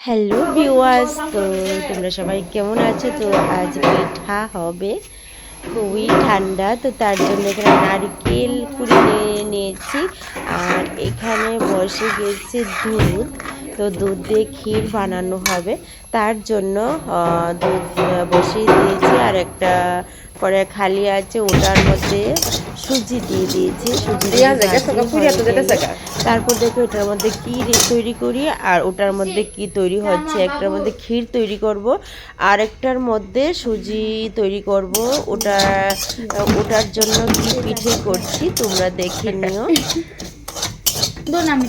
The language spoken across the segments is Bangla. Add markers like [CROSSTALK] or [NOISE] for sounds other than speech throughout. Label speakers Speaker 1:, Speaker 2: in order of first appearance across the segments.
Speaker 1: হ্যালো ভিউয়ার্স তো তোমরা সবাই কেমন আছো? তো আজ পিঠা হবে খুবই ঠান্ডা তো তার জন্য এখানে নারকেল কুড়ি নিয়ে নিয়েছি আর এখানে বসে গেছে দুধ তো দুধ দিয়ে ক্ষীর বানানো হবে। তার জন্য দুধ বসিয়ে দিয়েছি আর একটা পরে খালি আছে ওটার মধ্যে সুজি দিয়ে দিয়েছি। সুজি তারপর দেখো ওটার মধ্যে কি তৈরি করি, আর ওটার মধ্যে কি তৈরি হচ্ছে? একটার মধ্যে ক্ষীর তৈরি করব, আর একটার মধ্যে সুজি তৈরি করব। ওটা, ওটার জন্য কি পিঠে করছি তোমরা দেখে নিও। [LAUGHS]
Speaker 2: দোন আমি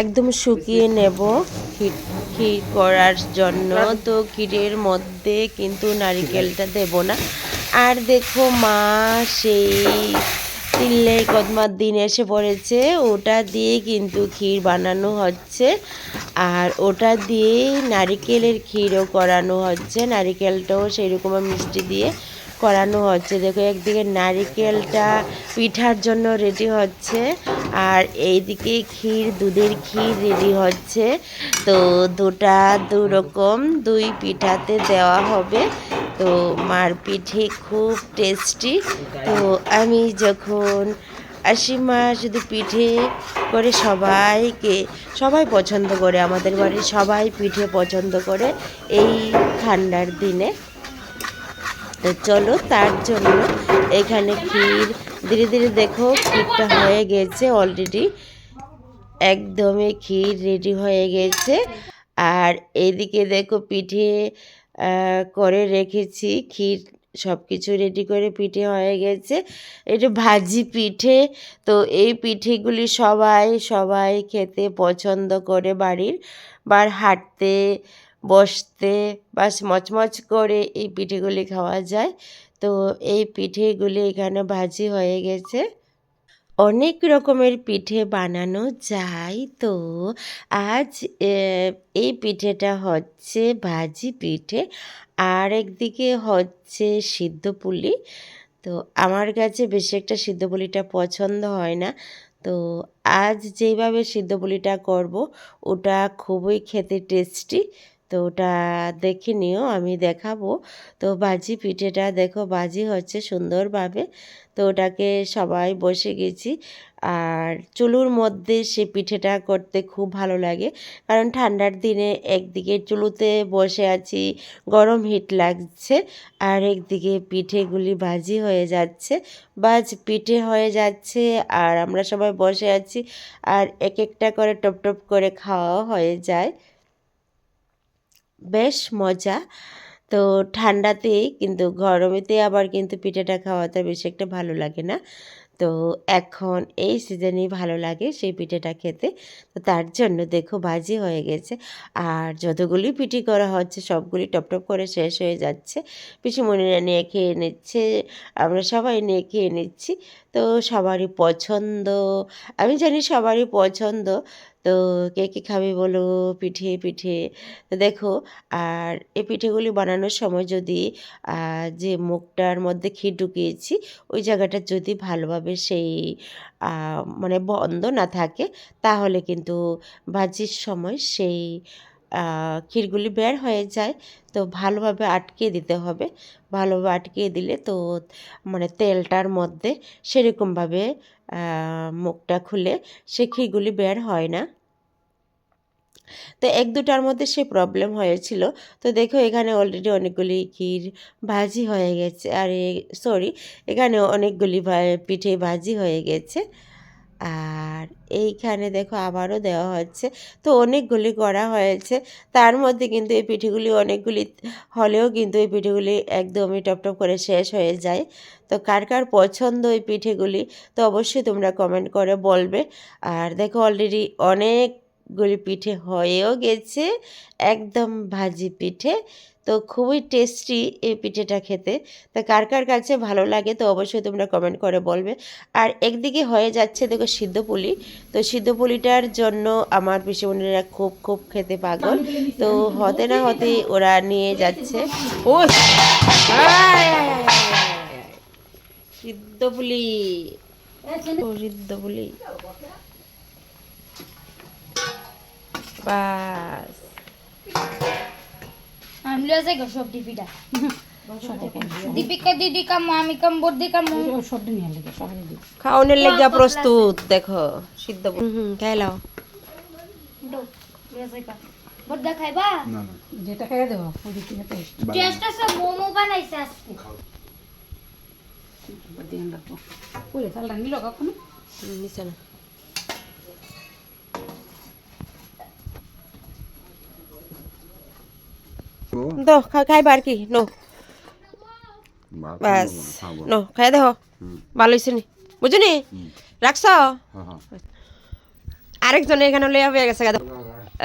Speaker 1: একদম শুকিয়ে নেব ক্ষীর করার জন্য। তো ক্ষীরের মধ্যে কিন্তু নারিকেলটা দেব না। আর দেখো মা সেই তিল্লে কদমার দিন এসে পড়েছে। ওটা দিয়ে কিন্তু ক্ষীর বানানো হচ্ছে। আর ওটা দিয়ে নারিকেলের ক্ষীরও করানো হচ্ছে। নারিকেলটাও সেই রকম মিষ্টি দিয়ে করানো হচ্ছে। দেখো, একদিকে নারিকেলটা পিঠার জন্য রেডি হচ্ছে আর এইদিকে ক্ষীর, দুধের ক্ষীর রেডি হচ্ছে। তো দুটা, দু রকম দুই পিঠাতে দেওয়া হবে। তো মার পিঠে খুব টেস্টি তো আমি যখন আসি মা শুধু পিঠে করে সবাইকে, সবাই পছন্দ করে, আমাদের বাড়ির সবাই পিঠে পছন্দ করে এই ঠান্ডার দিনে। তো চলো তার জন্য এখানে ক্ষীর, ধীরে ধীরে দেখো ক্ষীরটা হয়ে গেছে অলরেডি একদমই ক্ষীর রেডি হয়ে গেছে। আর এদিকে দেখো পিঠে করে রেখেছি। ক্ষীর সব কিছু রেডি করে পিঠে হয়ে গেছে। এটা ভাজি পিঠে। তো এই পিঠেগুলি সবাই সবাই খেতে পছন্দ করে বাড়ির। বার হাঁটতে বসতে বাস মচমচ করে এই পিঠেগুলি খাওয়া যায়। তো এই পিঠেগুলি এখানে ভাজি হয়ে গেছে। অনেক রকমের পিঠে বানানো যায়। তো আজ এই পিঠেটা হচ্ছে ভাজি পিঠে। আর একদিকে হচ্ছে সিদ্ধ পুলি। তো আমার কাছে বেশি একটা সিদ্ধ পুলিটা পছন্দ হয় না। তো আজ যেইভাবে সিদ্ধ পুলিটা করব, ওটা খুবই খেতে টেস্টি। তো ওটা দেখে নিও, আমি দেখাবো। তো বাজি পিঠেটা দেখো, বাজি হচ্ছে সুন্দরভাবে। তো ওটাকে সবাই বসে গেছি। আর চুলুর মধ্যে সে পিঠেটা করতে খুব ভালো লাগে। কারণ ঠান্ডার দিনে একদিকে চুলুতে বসে আছি, গরম হিট লাগছে। আর একদিকে পিঠেগুলি ভাজি হয়ে যাচ্ছে, বাজ পিঠে হয়ে যাচ্ছে। আর আমরা সবাই বসে আছি। আর এক একটা করে টপ টপ করে খাওয়া হয়ে যায়। বেশ মজা। তো ঠান্ডাতে কিন্তু গরমেতে আবার কিন্তু পিঠাটা খাওয়াতে বেশি একটা ভালো লাগে না। তো এখন এই সিজনেই ভালো লাগে সেই পিঠেটা খেতে। তো তার জন্য দেখো ভাজি হয়ে গেছে। আর যতগুলি পিঠি করা হচ্ছে সবগুলি টপ টপ করে শেষ হয়ে যাচ্ছে। পিসিমণিরা নিয়ে খেয়ে নিচ্ছে, আমরা সবাই নিয়ে খেয়ে নিচ্ছি। তো সবারই পছন্দ, আমি জানি সবারই পছন্দ। তো কে কে খাবে বলো? পিঠে পিঠে। দেখো, আর এই পিঠেগুলি বানানোর সময় যদি যে মুখটার মধ্যে ক্ষীর ঢুকিয়েছি, ওই জায়গাটা যদি ভালোভাবে সেই মানে বন্ধ না থাকে, তাহলে কিন্তু ভাজির সময় সেই ক্ষীরগুলি বের হয়ে যায়। তো ভালোভাবে আটকে দিতে হবে। ভালোভাবে আটকে দিলে তো মানে তেলটার মধ্যে সেরকমভাবে মুখটা খুলে সে ক্ষীরগুলি বের হয় না। তো এক দুটার মধ্যে সে প্রবলেম হয়েছিল। তো দেখো এখানে অলরেডি অনেকগুলি ক্ষীর ভাজি হয়ে গেছে। আর সরি এখানে অনেকগুলি পিঠে ভাজি হয়ে গেছে। আর এইখানে দেখো আবারও দেওয়া হচ্ছে। তো অনেকগুলি করা হয়েছে। তার মধ্যে কিন্তু এই পিঠেগুলি অনেকগুলি, হলেও কিন্তু এই পিঠেগুলি একদমই টপটপ করে শেষ হয়ে যায়। তো কার কার পছন্দ এই পিঠেগুলি, তো অবশ্যই তোমরা কমেন্ট করে বলবে। আর দেখো অলরেডি অনেকগুলি পিঠে হয়েও গেছে। একদম ভাজি পিঠে। তো খুবই টেস্টি এই পিঠেটা খেতে। তা কার কার কাছে ভালো লাগে তো অবশ্যই তোমরা কমেন্ট করে বলবে। আর একদিকে হয়ে যাচ্ছে দেখো সিদ্ধ পুলি। তো সিদ্ধ পুলিটার জন্য আমার পিসিমণিরা খুব খুব খেতে পাগল। তো হতে না হতে ওরা নিয়ে যাচ্ছে। ও সিদ্ধ পুলি। ও সিদ্ধ পুলি। বাস।
Speaker 2: আমি লিয়ে যাই সব ডিপিটা। দীপিকা দিদি কাম আমি কাম বর্দি কাম।
Speaker 1: খাওয়ানোর লেগা প্রস্তুত দেখো সিদ্ধ। হুম হুম খাই লাও
Speaker 2: বর্দা খাইবা?
Speaker 3: না না।
Speaker 4: যেটা খাইয়ে দেবো ওই কিনে টেস্ট
Speaker 2: টেস্ট আছে মোমো বানাইছে আজকে।
Speaker 4: দিয়ে রাখব বলে চালটা নিল কখনো?
Speaker 1: নিচে না। খা- খাইবা আর কি নো। ব্যাস
Speaker 3: খাব।
Speaker 1: নো খাই দেখো
Speaker 3: হুম।
Speaker 1: ভালো হয়েছে নি? বুঝুনি রাখছ
Speaker 3: হ্যাঁ হ্যাঁ
Speaker 1: আরেকজন এখানে লইয়া বয়ে গেছে গা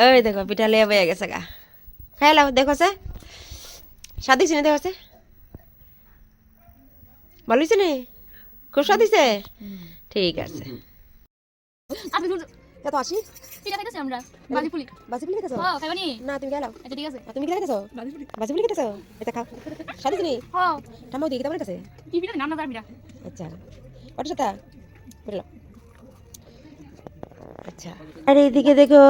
Speaker 1: ওই দেখো পিঠা লইয়া বয়ে গেছে গা খাই লাও দেখো সে স্বাদ হয়েছে নি দেখো সে ভালো হয়েছে নি? খুব স্বাদ হয়েছে ঠিক আছে।
Speaker 2: আপনি
Speaker 1: কত আসি
Speaker 2: পিঠা খাইতেছি আমরা? বাজি
Speaker 1: বাজি পুলি
Speaker 2: হ্যাঁ খাইবানি।
Speaker 1: না তুমি গেলাও
Speaker 2: আচ্ছা ঠিক আছে।
Speaker 1: তুমি কি খেতেছো বাজি পুলি খেতেছো এটা খাও। স্বাদ হয়েছে
Speaker 2: হ্যাঁ।
Speaker 1: ঠাম্মা দিয়ে কেমন কাছে
Speaker 2: কি পিঠা নাম না তার
Speaker 1: আচ্ছা। কত সাথে আচ্ছা। আর এইদিকে দেখো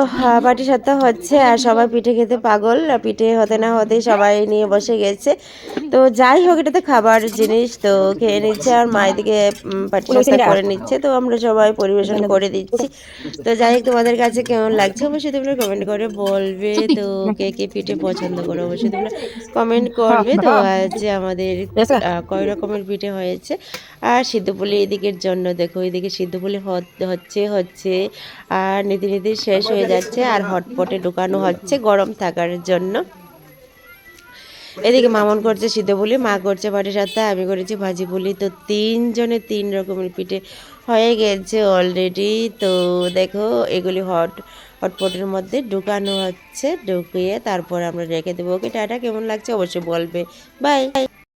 Speaker 1: পাটি সাতটা হচ্ছে আর সবাই পিঠে খেতে পাগল পিঠে হতে না হতে সবাই নিয়ে বসে গেছে। তো যাই হোক এটা তো খাবার জিনিস তো খেয়ে নিচ্ছে আর মা এদিকে পাটি সাতটা করে নিচ্ছে তো আমরা সবাই পরিবেশন করে দিচ্ছি। তো যাই হোক তোমাদের কাছে কেমন লাগছে অবশ্যই তোমরা কমেন্ট করে বলবে। তো কে কে পিঠে পছন্দ করো অবশ্যই তোমরা কমেন্ট করবে। তো আজ আমাদের কয় রকমের পিঠে হয়েছে আর সিদ্ধপুলি এদিকের জন্য, দেখো এদিকে সিদ্ধপুলি হচ্ছে হচ্ছে, আর নীতি নীতি শেষ হয়ে যাচ্ছে, আর হটপটে ঢুকানো হচ্ছে গরম থাকার জন্য। এদিকে মামন করছে সিদ্ধ পুলি, মা করছে পাটি সাথে আমি করেছি ভাজি পুলি। তো তিনজনে তিন রকমের পিঠে হয়ে গেছে অলরেডি তো দেখো এগুলি হট, হটপটের মধ্যে ঢুকানো হচ্ছে, ঢুকিয়ে তারপর আমরা রেখে দেবো। ওকে, টাটা, কেমন লাগছে অবশ্যই বলবে। বাই।